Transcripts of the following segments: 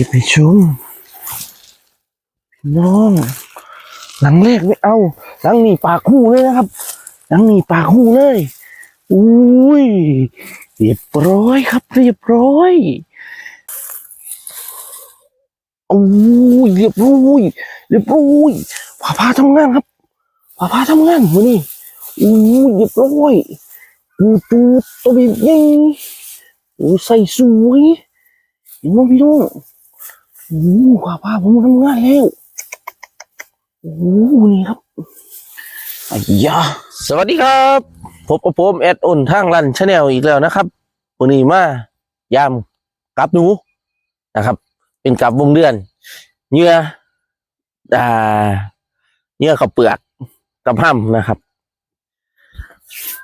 ก็บไปชมพี่น้อง หลังแรกไม่เอา หลังนี้ปากคู่เลยนะครับ หลังนี้ปากคู่เลย อุ้ย เรียบร้อยครับ เรียบร้อยโอ้ยเรียบร้อยเรียบร้อยพาพาทำงานครับพาพาทำงานมือนี่อู้ยเรียบร้อยปูตูตัวแบบใหญ่โอ้ใส่สวยเห็นไหมพี่น้อง โอ้พาพาผมมาทำงานแล้วโอ้นี่ครับอ้ยาสวัสดีครับ พบกับผมแอดอ้นทางรันชาแนลอีกแล้วนะครับวันนี้มายามกับหนูนะครับ เป็นกับวงเดือนเหยื่ออ่าเหยื่อข้าวเปลือกกับห้ำนะครับ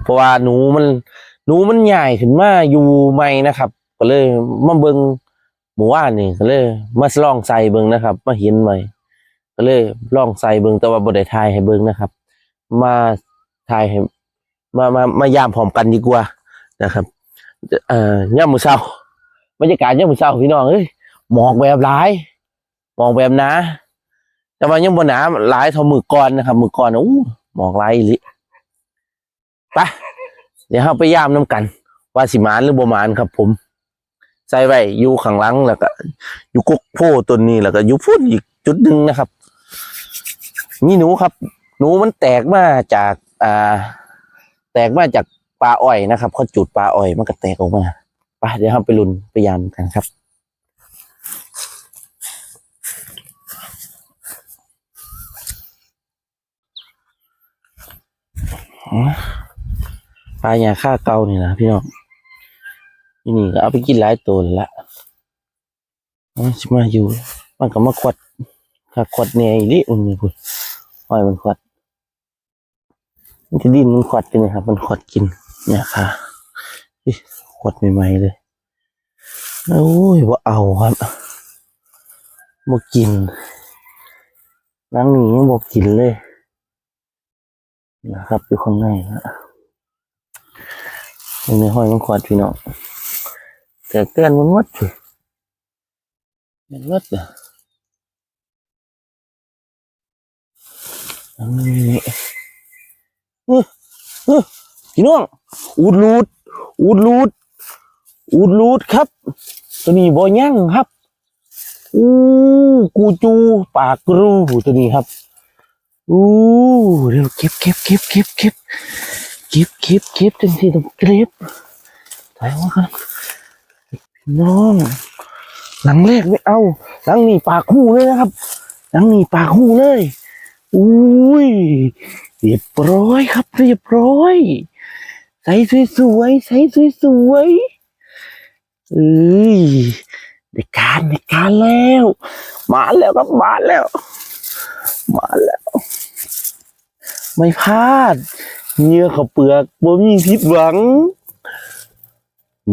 เพราะว่าหนูมันหนูมันใหญ่ขึ้นมาอยู่ใหม่นะครับ ก็เลยมาเบิง หมู่ว่านนี่ก็เลย มาลองใส่เบิงนะครับ มาเห็นใหม่ก็เลยลองใส่เบิงแต่ว่าบ่ได้ทายให้เบิงนะครับ มาทายให้มามามายามพร้อมกันดีกว่านะครับเอ่อย่ามมือเช้าบรรยากาศย่ามมือเช้าพี่น้องเอ้ยหมอกแบบหลายหมอกแบบหนาแต่ว่ายังบนหนาหลายเท่ามือก่อนนะครับ มือก่อนอู้หมอกหลายลิไปเดี๋ยวเราไปย่ามน้ำกัน ว่าสิมานหรือบ่มานครับผม ใส่ไว้อยู่ข้างหลังแล้วก็อยู่กุกโพต้นนี้แล้วก็อยู่พุ่นอีกจุดหนึ่งนะครับนี่หนูครับ หนูมันแตกมาจากอ่าแตกมาจากปลาอ้อยนะครับเขาจุดปลาอ้อยมันก็แตกออกมาไปเดี๋ยวเราไปลุนไปยามกันครับปลาหยาค่าเก่านี่นะพี่น้อง ที่นี่ก็เอาไปกินหลายตัวละเอชิมาอยู่ มันก็มาขวดขาขวดเนี่ยอีลิมันนี่พูดอ้อยมันขวดมันจะดินมันขวดกันนะครับ มันขวดกิน เนี่ยค่ะอิขวดใหม่ๆเลยโอ้ยว่าเอาครับบ่กินนังนี้บ่กินเลยนะครับอยู่ข้างในนะในห้อยมันขวดพี่น้อง แต่เตือนมันมดเลยมันมดอะนังนี้พี่น้องอูดรูดอูดรูดอูดรูดครับ ตัวนี้บ่ย่างครับอู้กูจูปากรูตัวนี้ครับอู้เร็วเก็บเก็บเก็บเก็บเก็บเก็บเก็บเก็บจังสิต้องเก็บถ่ายว่าครับ น้องหลังแรกไม่เอาหลังนี้ปากคู่เลยนะครับ หลังนี้ปากคู่เลยอุ้ยเรียบร้อยครับ เรียบร้อยใส่สวยๆใส่สวยๆเอ้ยได้การได้การแล้ว มาแล้วครับมาแล้ว มาแล้ว ไม่พลาดเหงื่อเขาวเปลือกบ่มีผิดหวัง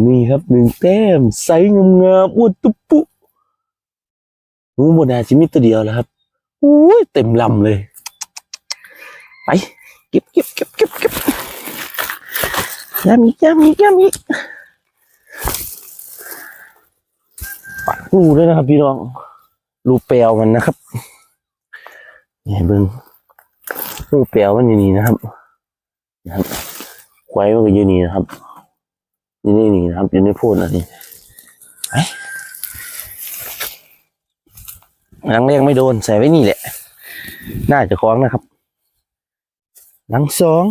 นี่ครับหนึ่งแต้มใสงามๆอ้วนตุ๊บปุ๊งูบนนาจิมีตัวเดียวแล้วครับอุ้ยเต็มลำเลย ไปเก็บเก็บเก็บเก็บเก็บยามียามียามีปัดงูด้วยนะครับ พี่น้องรูเปลวมันนะครับนี่เบิ้งรูเปลวมันอยู่นี่นะครับนะครับไว้มันก็อยู่นี่นะครับ อยู่นี่นี่นะครับอยู่ในโพดนะนี่ไปหลังแรกไม่โดนใส่ไว้นี่แหละ น่าจะคล้องนะครับหลังสอง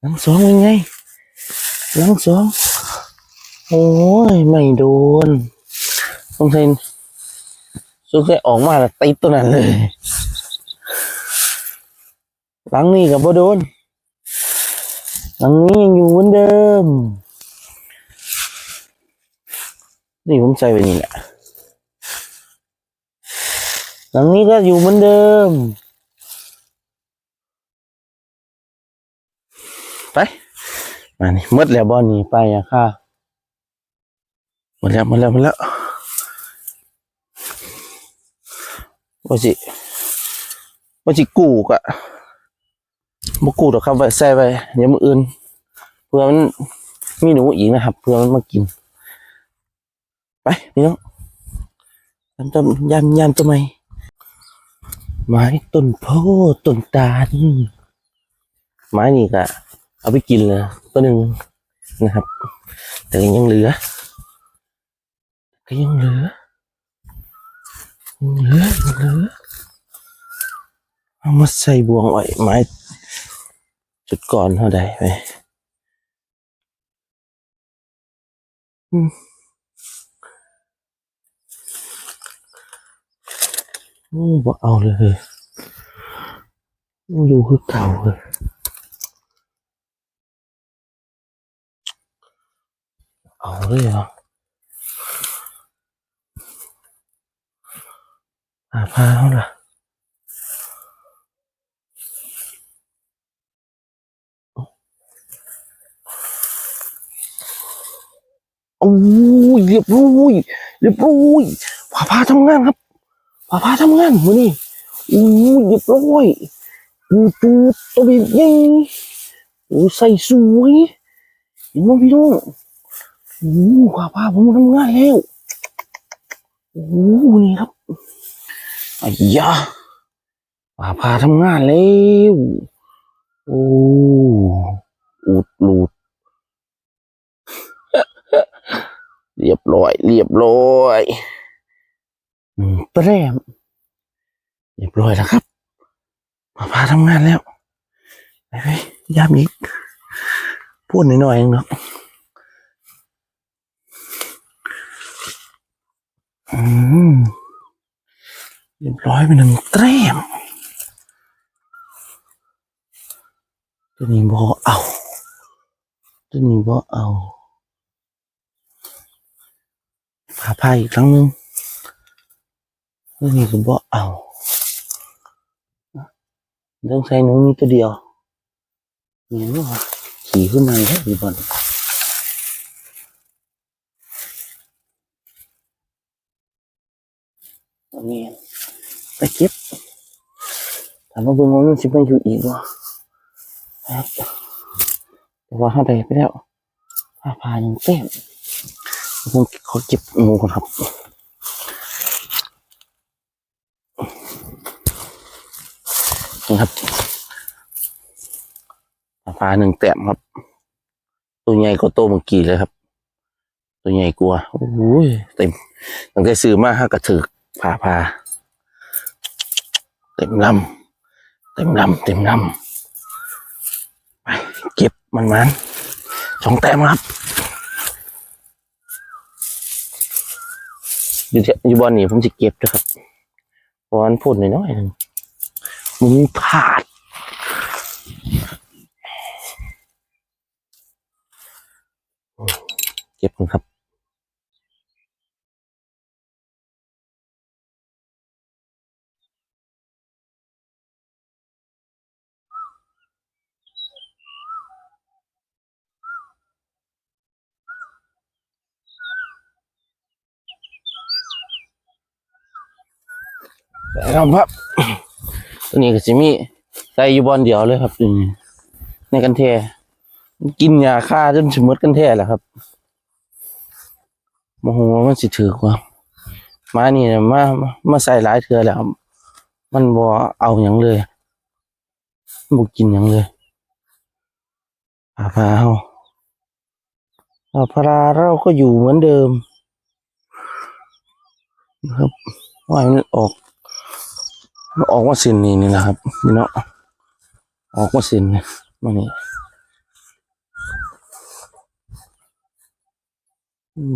หลังสองเป็นไงหลังสองโอ้ยไม่โดนสงสัยสงสัยออกมาแล้วติดตัวนั้นเลยหลังนี้กับบ่โดนหลังนี้ยังอยู่เหมือนเดิม นี่ผมใส่ไปนี่แหละหลังนี้ก็อยู่เหมือนเดิม ไปมานี่มดแล้วบอลนี่ไปอะค่ะหมดแล้วหมดแล้วหมดแล้วว่าสิว่าสิกูกอะบกูดอกครับไว้ใส่ไว้เดี๋ยวมืออื่นเพื่อมันมีหนูอีกนะครับ เพื่อมันมากิน ไปพี่น้องยามต้นยามยามต้นไม้ไม้ต้นโพต้นตาลไม้นี่ก็เอาไปกินเลยตัวหนึ่งนะครับ แต่ยังเหลือ ก็ยังเหลือเหลือเหลือเอามาใส่บวงไว้ไม้จุดก่อนเท่าใดไปอืม โอ้บ่เอาเลยอยู่คือเก่าเลยเอาเลยเหรอหาพาเขาล่ะโอ้ยเรียบร้อยเรียบร้อยพาพาทำงานครับ พาพาทำงานมือนี่โอ้ยเรียบร้อยปูตูตัวเป็นใหญ่โอ้ใส่สวยเห็นไหมพี่น้องโอ้พาพาผมทำงานแล้วโอ้นี่ครับอ้ยาป่าพาทำงานแล้วโอ้อูดลูดเรียบร้อย เรียบร้อย อืมแปรมเรียบร้อยแล้วครับป่าพาทำงานแล้วไปไปยามอีกพูดหน่อยๆเองเนาะอืมเรียบร้อยไปหนึ่งแต้มตัวนี้บอเอาตัวนี้บอเอาผ่าพาอีกครั้งหนึ่ง ตัวนี้ก็บอเอาต้องใช้หนูมีตัวเดียวเห็นไหมวะขี่ขึ้นมาได้ดีบอลตัวนี้ไปเก็บถามว่าบิ่งว่ามันสิมันอยู่อีกวะแต่ว่าห้าใดไปแล้วผ้าพายังเต็มผมขอเก็บงูก่อนครับ นี่ครับผ้าพาหนึ่งแต้มครับ ตัวใหญ่กว่าตัวเมื่อกี้เลยครับ ตัวใหญ่กว่าโอ้ยเต็มตั้งแต่ซื้อมาห้ากระถึกผ้าพาเต็มลำเต็มลำเต็มลำไปเก็บมันมันสองแต้มครับอยู่ที่อยู่บอลนี่ผมจะเก็บนะครับบอลพูดหน่อยๆหนึง มึงพลาด เก็บกันครับแล้วครับ ตัวนี้ก็จะมีใส่อยู่บอลเดียวเลยครับตัวนี้ในกันแท้กินยาฆ่าจนสมมติกันแท้แหละครับโมโหว่ามันสิถือกว่ามานี่ยมามาใส่หลายเทือแล้วมันบ่เอาอย่างเลยบ่กินอย่างเลยพาพาเฮาพาพาเราก็อยู่เหมือนเดิมนะครับว่ามันออก ออกมาสินนี่นี่แหละครับนี่เนาะออกมาสินนี่มานี่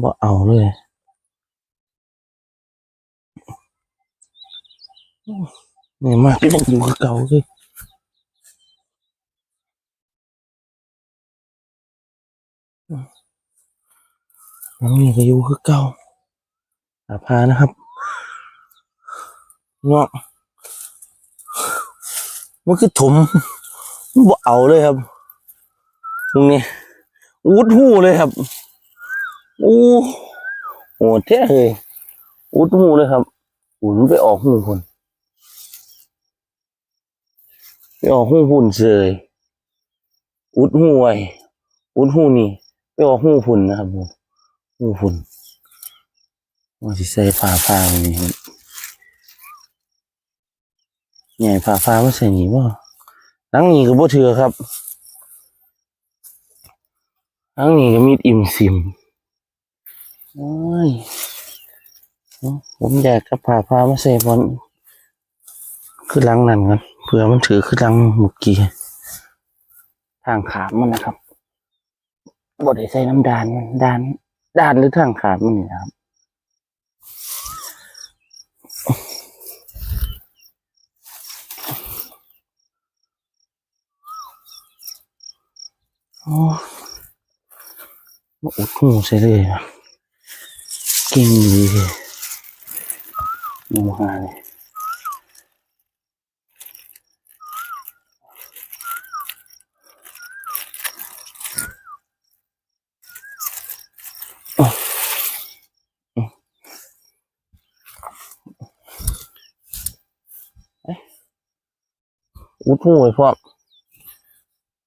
บ่เอาเลยนี่มากที่มันอยู่กับเก่าคือน้องนี่ก็อยู่คือเก่าหาพานะครับเนาะ มันคือถมบ่เอาเลยครับ ตรงนี้อุดหูเลยครับโอ้โหแท้เลยอุดหูเลยครับอุ่นไปออกหูคนไปออกหูพุ่นเสยอุดหูไว้อุดหูนี่ไปออกหูพุ่นนะครับหูพุ่นว่าสิใส่ผ้าผ้านี่ครับ ใหญ่ผ้าผ้ามาใส่นี่บ่หลังนี้ก็บ่ถือครับหลังนี้ก็มีดอิ่มซิมโอ้ยผมอยากกับผ้าผ้ามาใส่บอลคือลังนั่นกันเผื่อมันถือคือลังเมื่อกี้ทางขามมันนะครับบ่ได้ใส่น้ำดานมันดานดานหรือทางขามมันนี่นะครับ โอ้อุดหูใส่เลยนะเก่งดีเลยหนูหาเลยอ๋ออืมเอ๊ะอุดหูไว้พร้อม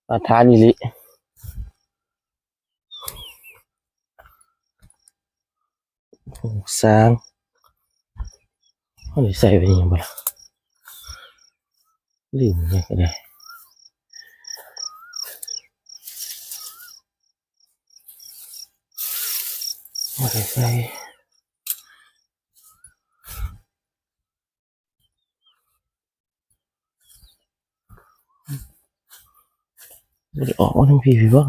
อาทานอีหลิ โอ้สร้างเขาได้ใส่ไปยังไงล่ะลืมยังก็ได้ไม่ได้ใส่ไม่ได้ออกมาทั้งพี่พี่บ้าง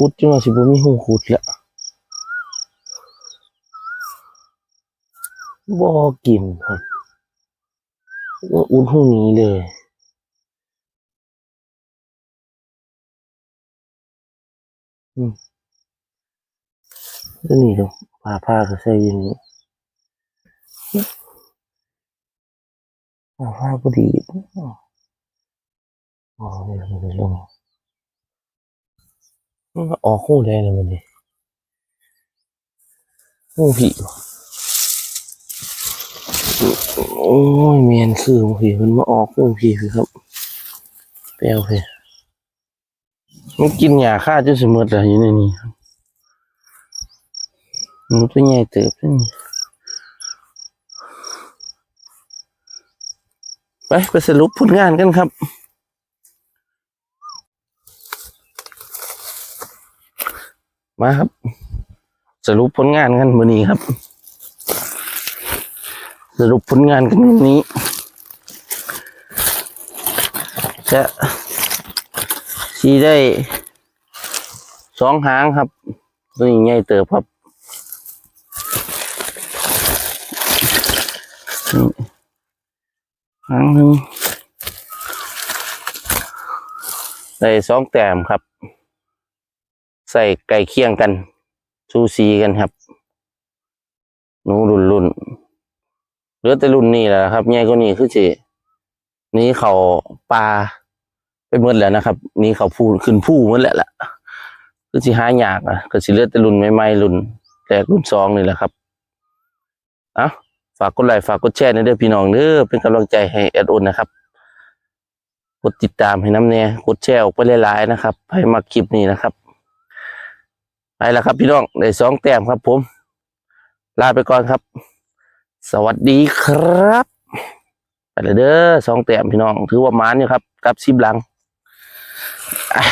ขุดจังว่าสิบ่มีหูขุดละบ่กินครับว่าอุ่นหูนี้เลยอืมนี่ครับผ้าผ้าก็ใส่ยินผ้าผ้าพอดีอ๋อเนี่ยมันเลยลง มันก็ออกคู่ได้เลยมันดิหูผีโอ้ยเมียนคือหูผีมันมาออกหูผีคือครับแปลวเพมันกินยาฆ่าจนสมมติแล้วอยู่ในนี้มันตัวใหญ่เติบเลยนี่ไปไปสรุปผลงานกันครับ มาครับ สรุปผลงานกันวันนี้ครับ สรุปผลงานกันวันนี้ จะสีได้สองหางครับตัวนี้ใหญ่เติบครับหางหนึ่งได้สองแต้มครับ ใส่ไก่เคียงกันซูซีกันครับหนูรุ่นรุ่นเหลือแต่รุ่นนี้แหละครับใหญ่กว่านี้คือสินี้เขาปลาไปหมดแล้วนะครับ นี้เขาพูขึ้นผู้หมดแล้วล่ะคือสิหายากอะก็สิเหลือแต่รุ่นใหม่ๆรุ่นแรกรุ่นสองนี่แหละครับอะฝากกดไลค์ฝากกดแชร์ในเด้อพี่น้องเด้อเป็นกำลังใจให้แอดโอนนะครับกดติดตามให้น้ำแน่กดแชร์ออกไปหลายๆนะครับ ให้มาคลิปนี้นะครับ ไปแล้วครับพี่น้องได้สองแต้มครับผม ลาไปก่อนครับ สวัสดีครับ ไปเลยเด้อสองแต้มพี่น้อง ถือว่ามานอยู่ครับ กับซิบหลังอะ